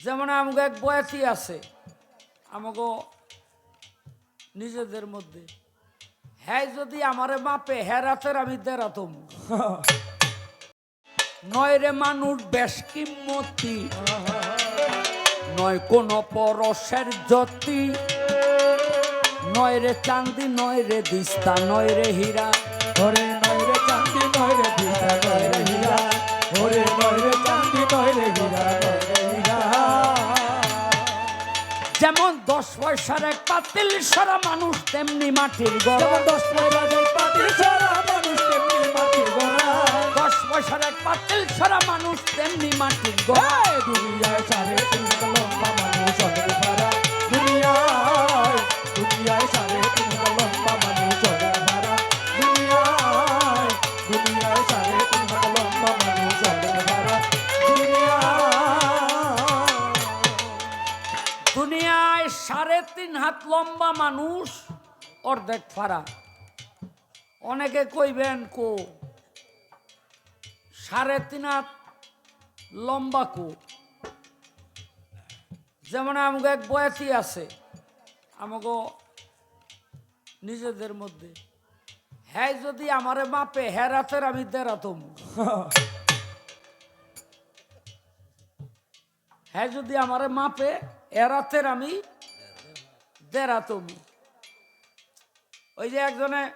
যেমন আমাকে এক বয়াতি আছে আমাকে নিজেদের মধ্যে হ্যাঁ যদি আমারে মাপে হ্যাঁ রাতের আমি দেরাতম। নয় রে মানুষ বেশ কিম্মতি, নয় কোন পরশের জ্যোতি। নয় রে চান্দি নয় রে দিস্তা, নয় রে হীরা। ওরে পয়সার এক পাতিল সারা মানুষ তেমনি মাটির গড়া। দশ পয়সার পাতিল সারা মানুষ তেমনি মাটির গড়া। দশ পয়সার এক পাতিল সারা মানুষ তেমনি মাটির গড়া। এই দুনিয়ায় লম্বা মানুষ, অর্ধেক ফাড়া। অনেকে কইবেন কো, সাড়ে তিন হাত লম্বা কো। যেমন আমাকে এক বয়াতি আছে, আমাকে নিজেদের মধ্যে হ্যাঁ যদি আমারে মাপে হ্যাঁ রাতের আমি দেরাতম হ্যাঁ যদি আমারে মাপে এরাতের আমি দেরাতমি ওই যে একজনে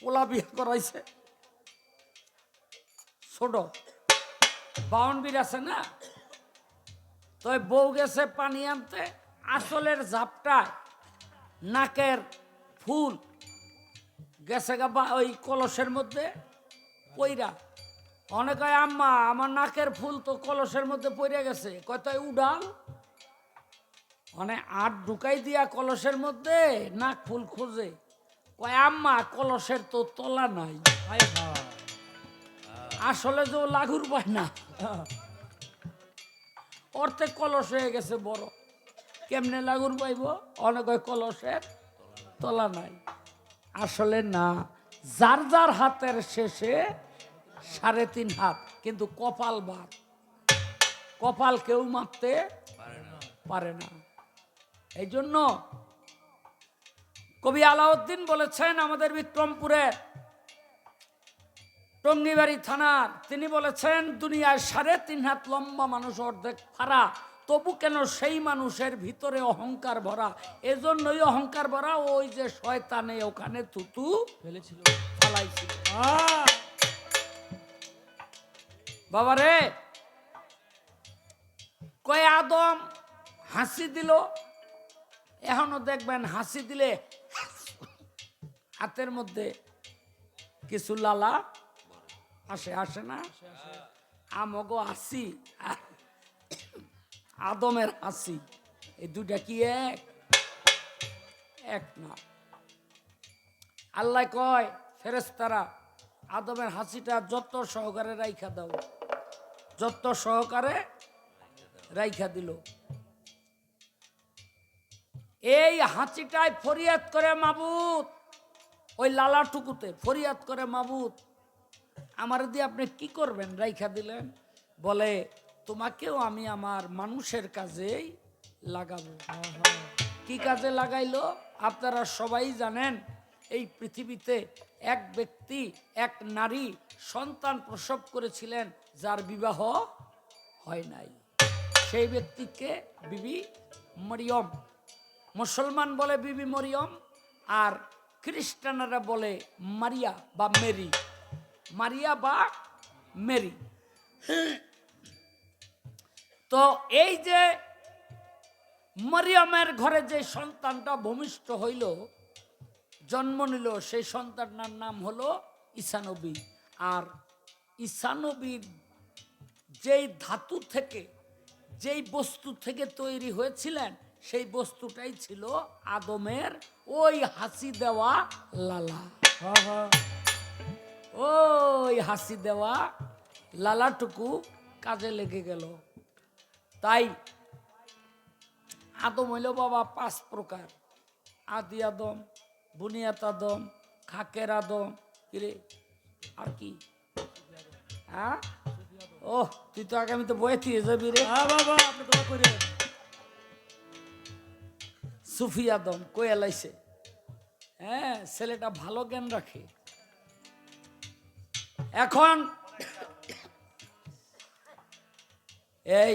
পোলা বিয়ে করাইছে। ছোট। বাউন বীর আছে না? তো বউ গেছে পানি আনতে, আসলের ঝাপটায় নাকের ফুল গেছে গা বা- ওই কলসের মধ্যে পইরা। অনেক আম্মা, আমার নাকের ফুল তো কলসের মধ্যে পড়ে গেছে। কয়, তাই উড়াল মানে আট ঢুকাই দিয়া কলসের মধ্যে? নাক ফুল খুঁজে। কয়, আম্মা, কলসের তো তলা নাই। আসলে যে লাগুর পায় না। অর্থে কলস হয়ে গেছে বড়। কেমনে লাগুর পাইব? অনেক কলসের তলা নাই। আসলে না, যার যার হাতের শেষে সাড়ে তিন হাত, কিন্তু কপাল বাদ। কপাল কেউ মাপতে পারে না। এই জন্য কবি আলাউদ্দিন বলেছেন আমাদের বিক্রমপুরে টঙ্গিবাড়ি থানার তিনি বলেছেন দুনিয়ায় সাড়ে তিন হাত লম্বা মানুষ অর্ধেক ফাড়া তবু কেন সেই মানুষের ভিতরে অহংকার ভরা? এজন্যই অহংকার ভরা ওই যে শয়তানে ওখানে থুতু ফেলেছিল। ফালাইছিল! বাবারে কয় আদম হাসি দিল এখনও দেখবেন হাসি দিলে হাতের মধ্যে কিছু লালা আসে আসে না? আমগো হাসি, আদমের হাসি, এই দুটা কি এক? এক না। আল্লাহ কয় ফেরেস্তারা আদমের হাসিটা যত সহকারে রাইখা দাও, যত সহকারে রাইখা দিল। এই হাসিটাই ফরিয়াদ করে মাবুত। ওই লালাটুকুতে ফরিয়াদ করে মাবুত। আমার দিয়ে আপনি কি করবেন? রাইখা দিলেন। বলে, তোমাকেও আমি আমার মানুষের কাজেই লাগাবো। কি কাজে লাগাইলো? আপনারা সবাই জানেন, এই পৃথিবীতে এক ব্যক্তি, এক নারী সন্তান প্রসব করেছিলেন যার বিবাহ হয় নাই। সেই ব্যক্তিকে বিবি মরিয়ম মুসলমান বলে বিবি মরিয়ম আর খ্রিস্টানরা বলে মারিয়া বা মেরি। মারিয়া বা মেরি। তো এই যে মরিয়মের ঘরে যে সন্তানটা ভূমিষ্ঠ হইল, জন্ম নিল, সেই সন্তানটার নাম হলো ঈশানবী আর ঈসানবীর যেই ধাতু থেকে, যেই বস্তু থেকে তৈরি হয়েছিলেন সেই বস্তুটাই ছিল আদমের ওই হাসি দেওয়া লালা! ওই হাসি দেওয়া লালাটুকু কাজে লেগে গেল। তাই আদম হইল বাবা পাঁচ প্রকার। আদি আদম বুনিয়াত আদম খাকের আদম। কিরে আর কি? হ্যাঁ? ও তুই তো আগামীতে বয়ে তুই যাবি রে। হ্যাঁ বাবা আপনি করে। সুফি আদম কই এলাইছে? হ্যাঁ ছেলেটা ভালো জ্ঞান রাখে। এখন এই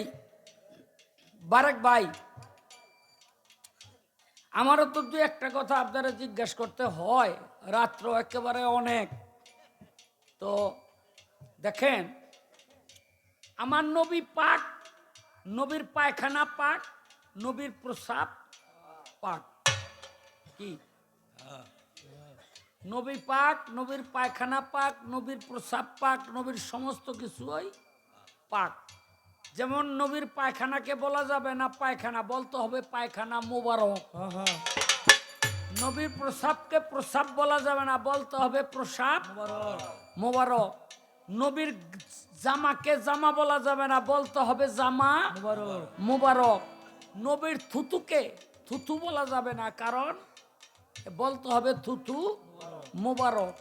বারেক ভাই, আমারও তো দু একটা কথা আপনারা জিজ্ঞাসা করতে হয়, রাত্র একেবারে অনেক। তো দেখেন, আমার নবী পাক, নবীর পায়খানা পাক, নবীর প্রসাব পাক কি? নবী পাক নবীর পায়খানা পাক নবীর প্রসাব পাক নবীর সমস্ত কিছুই পাক যেমন নবীর পায়খানাকে বলা যাবে না পায়খানা বলতে হবে পায়খানা মোবারক। নবীর প্রসাবকে প্রসাব বলা যাবে না বলতে হবে প্রসাব মোবারক। নবীর জামাকে জামা বলা যাবে না বলতে হবে জামা মুবারক। নবীর থুতুকে থুতু বলা যাবে না, কারণ বলতে হবে থুতু মুবারক।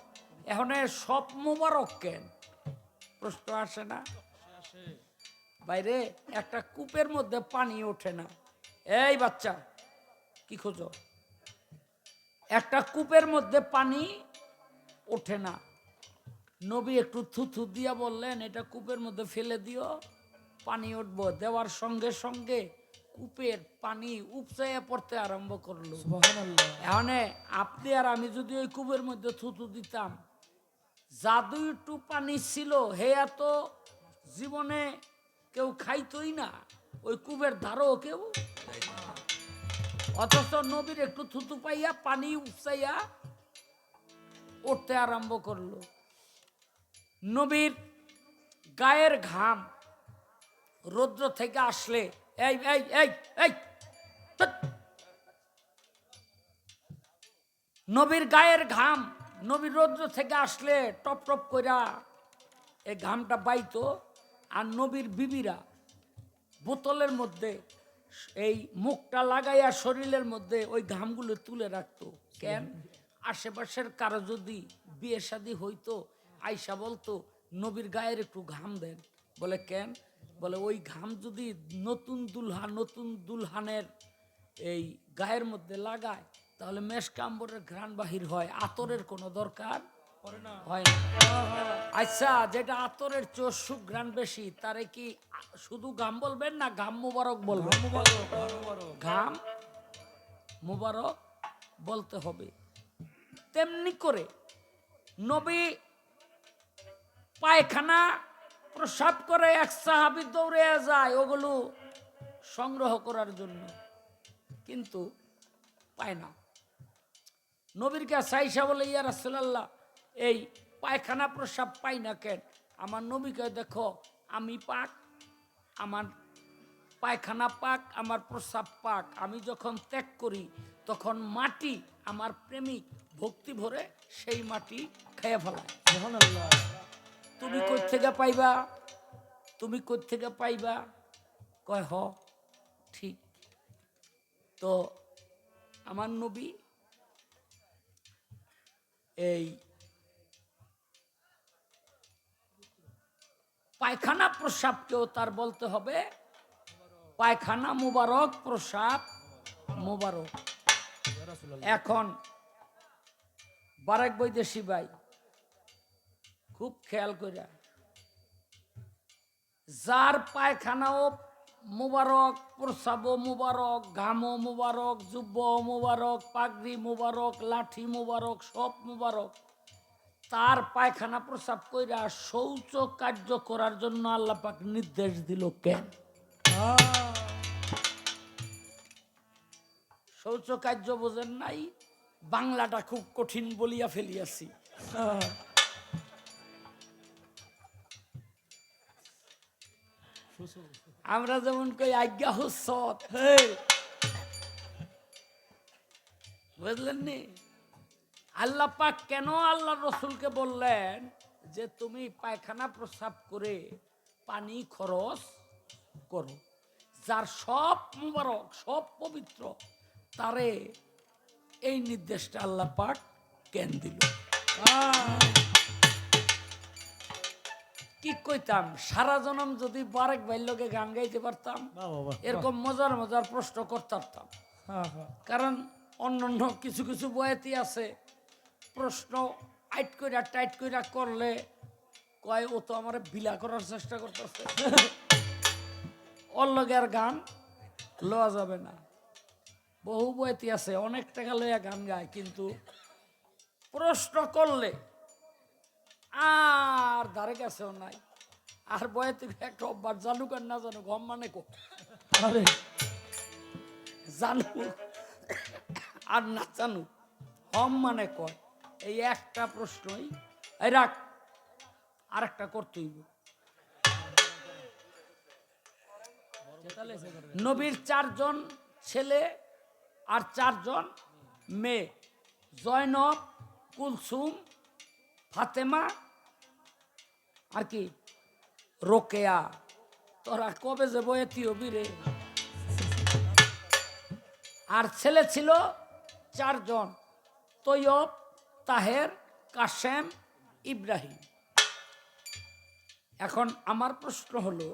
এখন সব মুবারক কেন? প্রশ্ন আসে না? বাইরে একটা কূপের মধ্যে পানি ওঠে না। এই বাচ্চা, কি খোঁজো? একটা কূপের মধ্যে পানি ওঠে না। নবী একটু থুথু দিয়া বললেন, এটা কূপের মধ্যে ফেলে দিও, পানি উঠবো। দেওয়ার সঙ্গে সঙ্গে কূপের পানি উপচাইয়া পড়তে আরম্ভ করল। এখন আপনি আর আমি যদি ওই কূপের মধ্যে থুতু দিতাম জাদু একটু পানি ছিল হে এত জীবনে কেউ খাইতই না ওই কূপের ধারও কেউ অথচ নবীর একটু থুতু পাইয়া পানি উপচাইয়া উঠতে আরম্ভ করল। নবীর গায়ের ঘাম রৌদ্র থেকে আসলে এই এই এই এই নবীর গায়ের ঘাম, নবীর রৌদ্র থেকে আসলে টপ টপ কইরা এই ঘামটা বাইতো, আর নবীর বিবিরা বোতলের মধ্যে, এই মুখটা লাগাইয়া শরীরের মধ্যে ওই ঘামগুলো তুলে রাখতো। কেন? আশেপাশের কারও যদি বিয়ে শাদি হইতো আইসা বলতো, নবীর গায়ের একটু ঘাম দেন। বলে, কেন? বলে ওই ঘাম যদি নতুন দুলহান নতুন দুলহানের এই গায়ের মধ্যে লাগায় তাহলে মেষ কাম্বরের ঘ্রাণ বাহির হয়। আতরের কোনো দরকার হয় না। আচ্ছা যেটা আতরের চোর সুঘ্রাণ বেশি তারে কি শুধু ঘাম বলবেন না ঘাম মুবারক বলবেন? ঘাম মুবারক বলতে হবে। তেমনি করে নবী পায়খানা প্রসাব করে এক সাহাবি দৌড়ে যায় ওগুলো সংগ্রহ করার জন্য। কিন্তু পায় না। নবীর কাছে আইসা বলে, ইয়া রাসূলুল্লাহ, এই পায়খানা প্রসাব পাই না কেন? আমার নবীকে দেখো, আমি পাক, আমার পায়খানা পাক, আমার প্রসাব পাক। আমি যখন ত্যাগ করি, তখন মাটি আমার প্রেমিক ভক্তি ভরে সেই মাটি খেয়ে ফেলায়। তুমি কই থেকে পাইবা? তুমি কই থেকে পাইবা? কয়, হ, ঠিক। তো আমার নবী এই পায়খানা প্রসাবকেও তার বলতে হবে, পায়খানা মুবারক প্রসাব মুবারক। এখন বারেক বৈদেশি ভাই খুব খেয়াল কইরা। যার পায়খানাও মুবারক, প্রসাবও মুবারক, ঘামও মুবারক যুব্ব মুবারক, পাগড়ি মুবারক, লাঠি মুবারক, সব মুবারক। তার পায়খানা প্রসাব কইরা শৌচ কার্য করার জন্য আল্লাহ পাক নির্দেশ দিল কেন? শৌচ কার্য বোঝেন নাই, বাংলাটা খুব কঠিন বলিয়া ফেলিয়াছি। আমরা যেমন কই, আজ্ঞা হুসত বুঝলেন নি আল্লাহ পাক কেন আল্লাহ রসুলকে বললেন যে, তুমি পায়খানা প্রস্রাব করে পানি খরচ করো। যার সব মুবারক, সব পবিত্র, তারে এই নির্দেশটা আল্লাহ পাক কেন দিল? কি কইতাম? সারা জনম যদি বারেক বাইল্যকে গান গাইতে পারতাম এরকম মজার মজার প্রশ্ন করতাম। হ্যাঁ হ্যাঁ। কারণ অন্য অন্য কিছু কিছু বয়াতি আছে প্রশ্ন আইট কইরা টাইট কইরা করলে কয় ও তো আমার বিলা করার চেষ্টা করতেছে। অল্লগের গান লওয়া যাবে না। বহু বয়াতি আছে অনেক টাকা লইয়া গান গায় কিন্তু প্রশ্ন করলে ধারে কাছেও নাই। আর বয়াতি একটা অভ্যাস জানুক আর না জানুক হম মানে কো? আরে। জানু আর না জানু হম মানে কয় এই একটা প্রশ্নই। এই রাখ আর একটা করতে হইব নবীর চারজন ছেলে আর চারজন মেয়ে জয়নব কুলসুম ফাতেমা আর কি? রোকেয়া। তোরা কবে যে বয়েতি হবি রে? আর ছেলে ছিল চারজন, তৈয়ব, তাহের, কাশেম, ইব্রাহিম। এখন আমার প্রশ্ন হলো,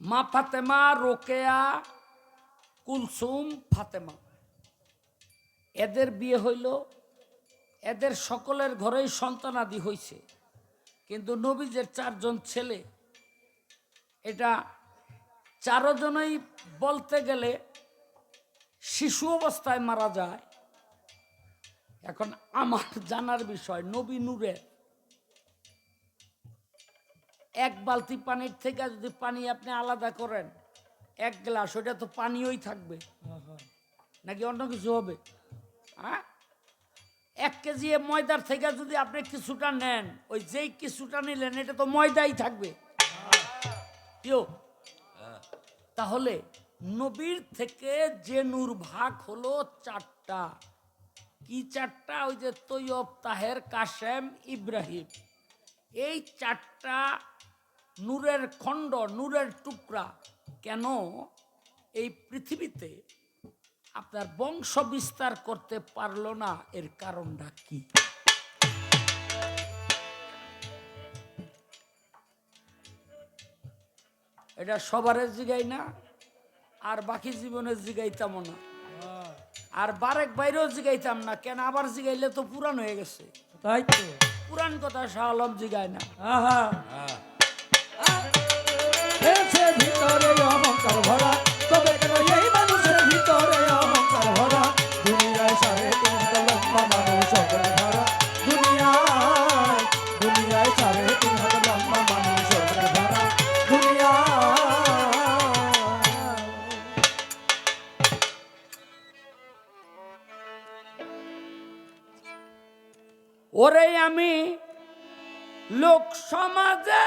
মা ফাতেমা, রোকেয়া, কুলসুম, ফাতেমা, এদের বিয়ে হইল এদের সকলের ঘরেই সন্তানাদি হয়েছে কিন্তু নবীজের চারজন ছেলে এটা চারজনই বলতে গেলে শিশু অবস্থায় মারা যায়। এখন আমার জানার বিষয় নবী নূরের এক বালতি পানির থেকে যদি পানি আপনি আলাদা করেন এক গ্লাস ওটা তো পানিওই থাকবে। হ্যাঁ হ্যাঁ। নাকি অন্য কিছু হবে? হ্যাঁ? এক কেজি ময়দার থেকে যদি আপনি কিছুটা নেন, ওই যেই কিছুটা নিলেন, এটা তো ময়দাই থাকবে। তাহলে নবীর থেকে যে নূর ভাগ হলো চারটা। কি চারটা? ওই যে তৈয়ব তাহের, কাশেম, ইব্রাহিম। এই চারটা নূরের খণ্ড, নূরের টুকরা কেন এই পৃথিবীতে আপনার বংশ বিস্তার করতে পারল না এর কারণটা কি? এটা সবারে জিগাই না আর বাকি জীবনে জিগাইতাম না। আর বারেক বাইরেও জিগাইতাম না কেন আবার জিগাইলে তো পুরান হয়ে গেছে। তাই তো। পুরান কথা শাহ আলম জিগায় না। আহা। ভিতরে ভরা তবে কেন সমাজে